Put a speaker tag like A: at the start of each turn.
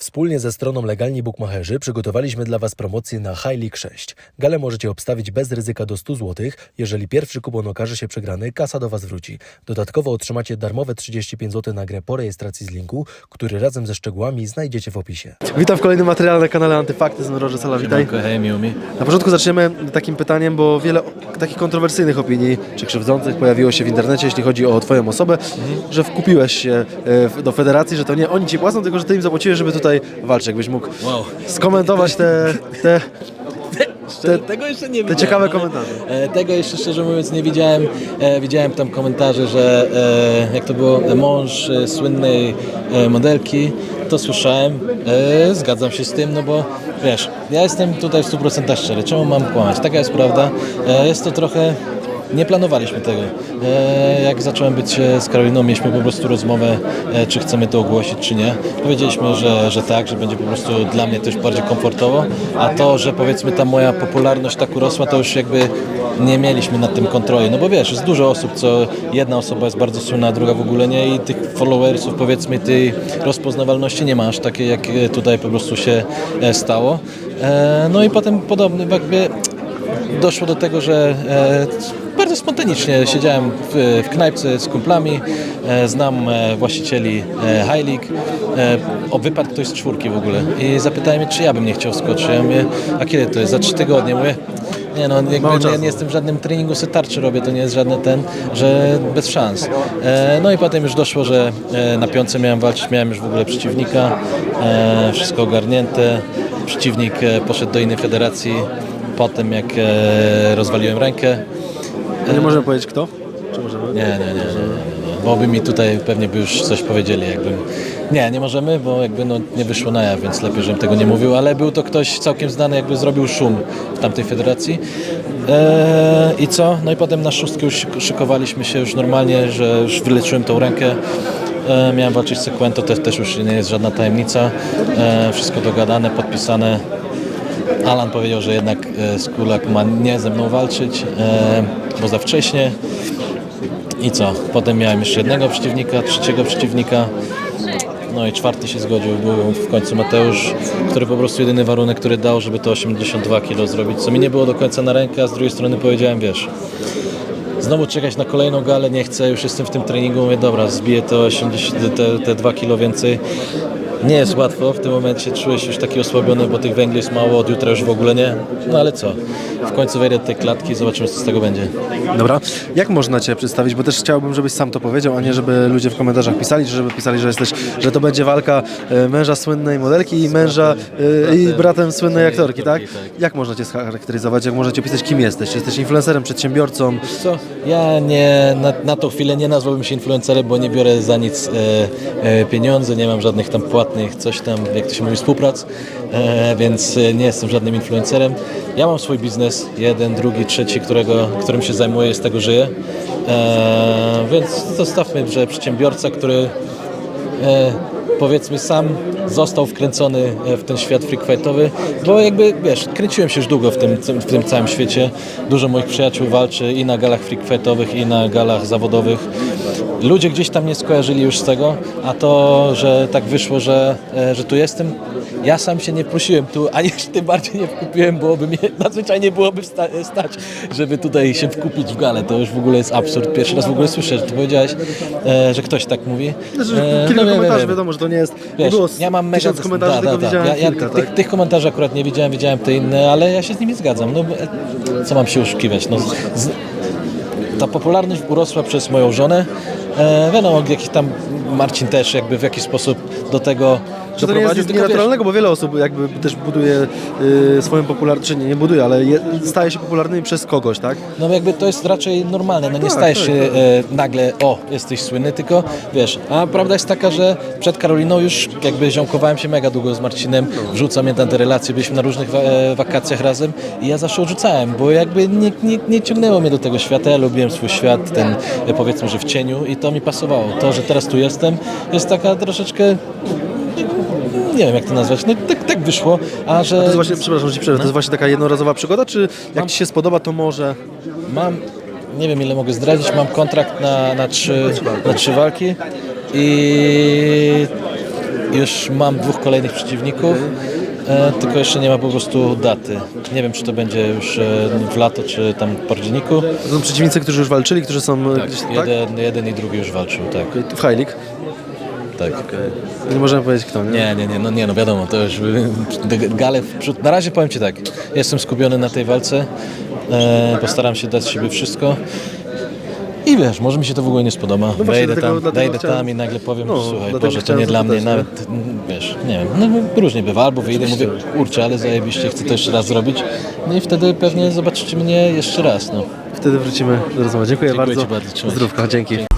A: Wspólnie ze stroną Legalni Bukmacherzy przygotowaliśmy dla Was promocję na High League 6. Galę możecie obstawić bez ryzyka do 100 zł. Jeżeli pierwszy kupon okaże się przegrany, kasa do Was wróci. Dodatkowo otrzymacie darmowe 35 zł na grę po rejestracji z linku, który razem ze szczegółami znajdziecie w opisie.
B: Witam w kolejnym materiale na kanale Antyfakty, z Roger Sala, witaj.
C: Hej, miło mi.
B: Na początku zaczniemy takim pytaniem, bo wiele takich kontrowersyjnych opinii, czy krzywdzących pojawiło się w internecie, jeśli chodzi o Twoją osobę, że wkupiłeś się e, do federacji, że to nie oni Ci płacą, tylko że Ty im zapłaciłeś, żeby tutaj walczyć. Jakbyś mógł
C: Wow.
B: skomentować te, te,
C: Te, tego jeszcze nie
B: te
C: widziałem.
B: ciekawe
C: ale,
B: komentarze.
C: E, tego jeszcze szczerze mówiąc nie widziałem. E, widziałem tam komentarze, że e, jak to było, e, mąż e, słynnej e, modelki, to słyszałem. E, zgadzam się z tym, no bo wiesz, ja jestem tutaj w 100% szczery. Czemu mam kłamać? Taka jest prawda. E, jest to trochę... Nie planowaliśmy tego. E, jak zacząłem być e, z Karoliną, mieliśmy po prostu rozmowę, e, czy chcemy to ogłosić, czy nie. Powiedzieliśmy, że, że tak, że będzie po prostu dla mnie też bardziej komfortowo, a to, że powiedzmy ta moja popularność tak urosła, to już jakby nie mieliśmy nad tym kontroli. No bo wiesz, jest dużo osób, co jedna osoba jest bardzo słynna, a druga w ogóle nie i tych followersów powiedzmy tej rozpoznawalności nie ma aż takiej, jak tutaj po prostu się stało. No i potem podobny jakby doszło do tego, że bardzo spontanicznie siedziałem w, w knajpce z kumplami, e, znam e, właścicieli e, High League, o wypadł ktoś z czwórki w ogóle i zapytałem mnie, czy ja bym nie chciał skoczyć. Ja mówię, a kiedy to jest? Za trzy tygodnie. Mówię, nie no, jakby nie, nie jestem w żadnym treningu, sobie tarczy robię, to nie jest żadny ten, że bez szans. E, no i potem już doszło, że e, na piątce miałem walczyć, miałem już w ogóle przeciwnika, e, wszystko ogarnięte. Przeciwnik poszedł do innej federacji, potem jak rozwaliłem rękę.
B: To nie możemy powiedzieć kto? Czy możemy?
C: Nie, nie, nie, nie, nie, nie. Bo by mi tutaj pewnie by już coś powiedzieli, jakbym... Nie, nie możemy, bo jakby no nie wyszło na jaw, więc lepiej, żebym tego nie mówił, ale był to ktoś całkiem znany, jakby zrobił szum w tamtej federacji. Eee, I co? No i potem na szóstkę już szykowaliśmy się już normalnie, że już wyleczyłem tą rękę. E, miałem walczyć z Sequento, to też już nie jest żadna tajemnica. E, wszystko dogadane, podpisane. Alan powiedział, że jednak e, Skulak ma nie ze mną walczyć, e, bo za wcześnie. I co? Potem miałem jeszcze jednego przeciwnika, trzeciego przeciwnika. No i czwarty się zgodził, był w końcu Mateusz, który po prostu jedyny warunek, który dał, żeby to 82 kg zrobić, co mi nie było do końca na rękę, a z drugiej strony powiedziałem, wiesz, znowu czekać na kolejną galę nie chcę, już jestem w tym treningu, mówię, dobra, zbiję te, 80, te, te 2 kg więcej. Nie jest łatwo, w tym momencie czuję się już taki osłabiony, bo tych węgli jest mało, od jutra już w ogóle nie. No ale co, w końcu wejdę do tej klatki i zobaczymy, co z tego będzie.
B: Dobra. Jak można Cię przedstawić? Bo też chciałbym, żebyś sam to powiedział, a nie żeby ludzie w komentarzach pisali, czy żeby pisali, że jesteś, że to będzie walka e, męża słynnej modelki i męża e, i bratem słynnej aktorki, tak? Jak można Cię scharakteryzować? Jak można Cię pisać, kim jesteś? Czy jesteś influencerem, przedsiębiorcą?
C: Co? Ja nie, na, na tą chwilę nie nazwałbym się influencerem, bo nie biorę za nic e, e, pieniędzy, nie mam żadnych tam płatnych coś tam, jak to się mówi, współprac, e, więc e, nie jestem żadnym influencerem. Ja mam swój biznes, jeden, drugi, trzeci, którego, którym się zajmuję, z tego żyję. E, więc zostawmy, że przedsiębiorca, który e, powiedzmy sam został wkręcony e, w ten świat freak fightowy, bo jakby wiesz, kręciłem się już długo w tym, w tym całym świecie. Dużo moich przyjaciół walczy i na galach freak fightowych, i na galach zawodowych. Ludzie gdzieś tam nie skojarzyli już z tego, a to, że tak wyszło, że, e, że tu jestem, ja sam się nie prosiłem tu, ani tym bardziej nie wkupiłem, byłoby mnie, nadzwyczajnie byłoby sta, stać, żeby tutaj się wkupić w galę. To już w ogóle jest absurd. Pierwszy raz w ogóle słyszę, że ty powiedziałeś, e, że ktoś tak mówi.
B: Znaczy,
C: E,
B: kilka
C: no wiem,
B: komentarzy,
C: wiem.
B: wiadomo, że to nie jest,
C: Wiesz,
B: było
C: ja mam mega
B: tysiąc komentarzy,
C: da,
B: tylko
C: da, da. Ja, ja
B: kilka,
C: tych,
B: tak?
C: tych komentarzy akurat nie widziałem, widziałem te inne, ale ja się z nimi zgadzam. No, e, co mam się oszukiwać? No, z, ta popularność urosła przez moją żonę. E, wiadomo, jakiś tam Marcin też jakby w jakiś sposób do tego
B: Że to nie jest nic nienaturalnego, bo wiele osób jakby też buduje y, swoją popularność, czy nie, nie buduje, ale je, staje się popularnymi przez kogoś, tak?
C: No jakby to jest raczej normalne, no nie
B: Tak,
C: stajesz
B: tak,
C: się
B: tak.
C: e, nagle, o, jesteś słynny, tylko wiesz, a prawda jest taka, że przed Karoliną już jakby ziomkowałem się mega długo z Marcinem, wrzucał mnie na te relacje, byliśmy na różnych wa- e, wakacjach razem i ja zawsze odrzucałem, bo jakby nie, nie, nie ciągnęło mnie do tego świata, ja lubiłem swój świat, ten e, powiedzmy, że w cieniu i to mi pasowało. To, że teraz tu jestem, jest taka troszeczkę nie wiem jak to nazwać, no tak, tak wyszło, a że
B: To jest właśnie, przepraszam, że przerwę, to jest właśnie taka jednorazowa przygoda, czy jak ci się spodoba, to może...
C: Mam, nie wiem ile mogę zdradzić, mam kontrakt na, na, trzy, na trzy walki. i już mam dwóch kolejnych przeciwników, e, tylko jeszcze nie ma po prostu daty. Nie wiem, czy to będzie już e, w lato, czy tam w październiku.
B: To są przeciwnicy, którzy już walczyli, którzy są e,
C: Tak,
B: gdzieś tak?
C: jeden, jeden i drugi już walczył, tak.
B: w League.
C: Tak.
B: Nie możemy powiedzieć kto, nie?
C: Nie, nie, nie, no nie, no wiadomo, to już gale w przód. Na razie powiem Ci tak, jestem skupiony na tej walce, e, postaram się dać z siebie wszystko. I wiesz, może mi się to w ogóle nie spodoba.
B: No
C: wejdę
B: dlatego-
C: tam,
B: dlatego
C: wejdę
B: chciałem-
C: tam i nagle powiem,
B: No,
C: słuchaj, Boże, to nie dla mnie, nawet, wiesz, nie wiem, no różnie bywa, albo wyjdę i mówię, kurczę, ale zajebiście, chcę to jeszcze raz zrobić. No i wtedy pewnie zobaczycie mnie jeszcze raz, no.
B: Wtedy wrócimy do rozmowy. Dziękuję,
C: Dziękuję
B: bardzo.
C: Bardzo, trzymaj się.